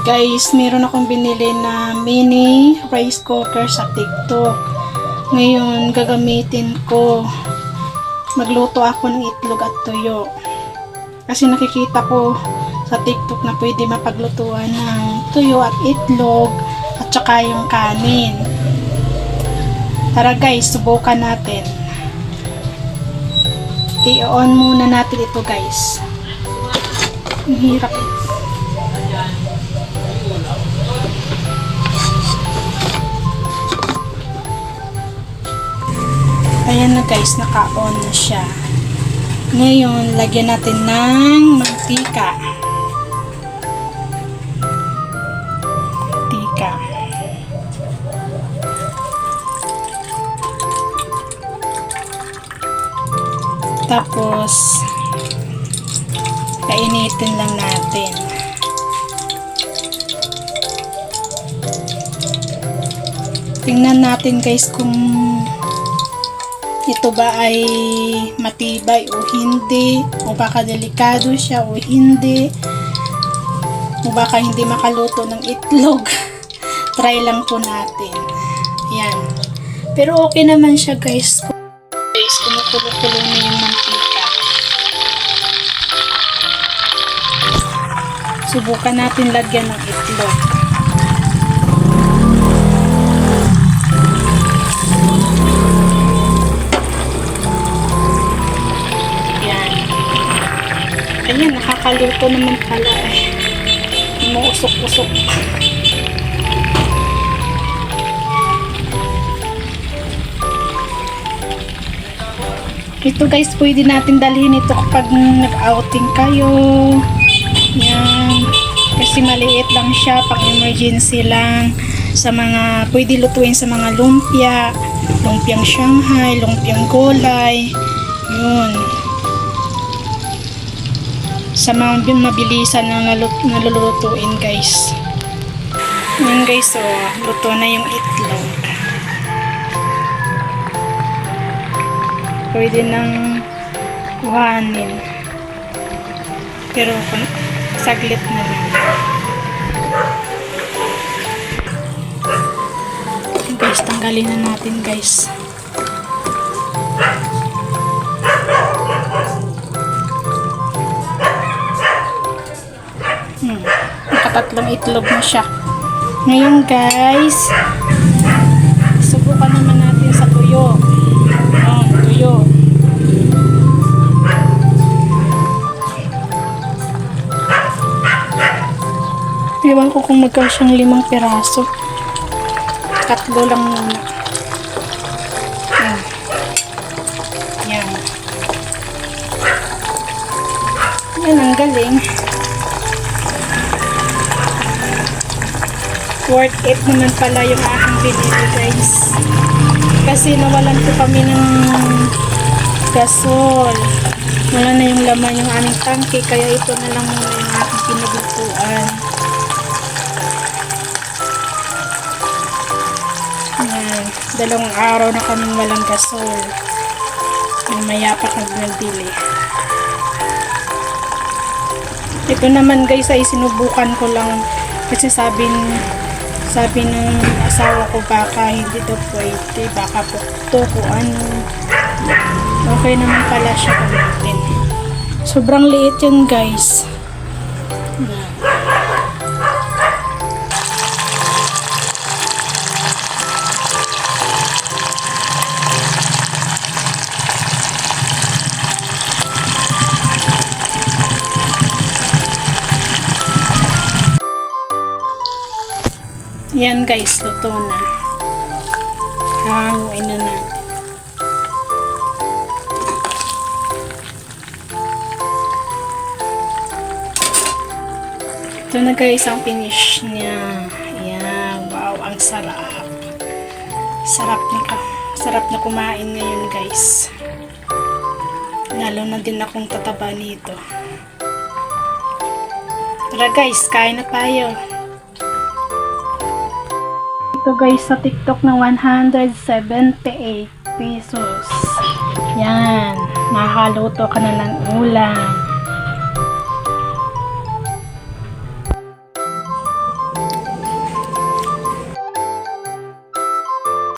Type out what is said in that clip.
Guys, meron akong binili na mini rice cooker sa TikTok. Ngayon, gagamitin ko. Magluto ako ng itlog at tuyo. Kasi nakikita ko sa TikTok na pwede mapaglutuan ng tuyo at itlog at saka yung kanin. Tara guys, subukan natin. I-on muna natin ito guys. Ang hirap. Ayan na guys, naka-on na siya. Ngayon, lagyan natin ng mantika. Mantika. Tapos, kainitin lang natin. Tingnan natin guys kung ito ba ay matibay o hindi? O baka delikado siya o hindi? O baka hindi makaluto ng itlog? Try lang po natin. Yan pero okay naman siya guys. Guys kumukulo-kulo na yung mantika. Subukan natin lagyan ng itlog Ayan, nakakaluto naman pala eh. Umuusok-usok. Ito guys, pwede natin dalhin ito kapag nag-outing kayo. Yan. Kasi maliit lang siya, pang emergency lang. Sa mga, pwede lutuin sa mga lumpia, lumpiang Shanghai, lumpiang gulay. Yun. Sa mga mabilisan na nalulutuin guys. Yun guys, so, luto na yung itlog. Pwede nang kuhanin. Pero kung saglit na lang. Guys, tanggalin na natin guys. Nakatatlong itlog na siya. Ngayon guys, subukan naman natin sa tuyo. Ayan, tuyo. Ewan ko kung magkaw siyang limang piraso. Tatlo lang muna. Ayan. Yan. Yan ang galing. Worth it naman pala yung aking binili guys. Kasi nawalan ko kami ng gasol. Wala na yung laman yung aming tangke kaya ito na lang muna yung aking pinaglutuan. Yan dalawang araw na kaming walang gasol. Mamaya pa kami nagbili ito naman guys ay sinubukan ko lang kasi sabi sabi ng asawa ko baka hindi to pwede baka pukto kung ano okay naman pala siya gamitin sobrang liit yun guys Yan. Yan guys, luto na. Hanguin na natin. Ito na guys ang finish niya. Ayan, wow, ang sarap. Sarap na ka. Sarap na kumain ngayon guys. Lalo na din akong tataba nito. Tara guys, kain na tayo. Ito guys sa TikTok na 178 pesos. Yan. Nakakaluto ka na ng ulam.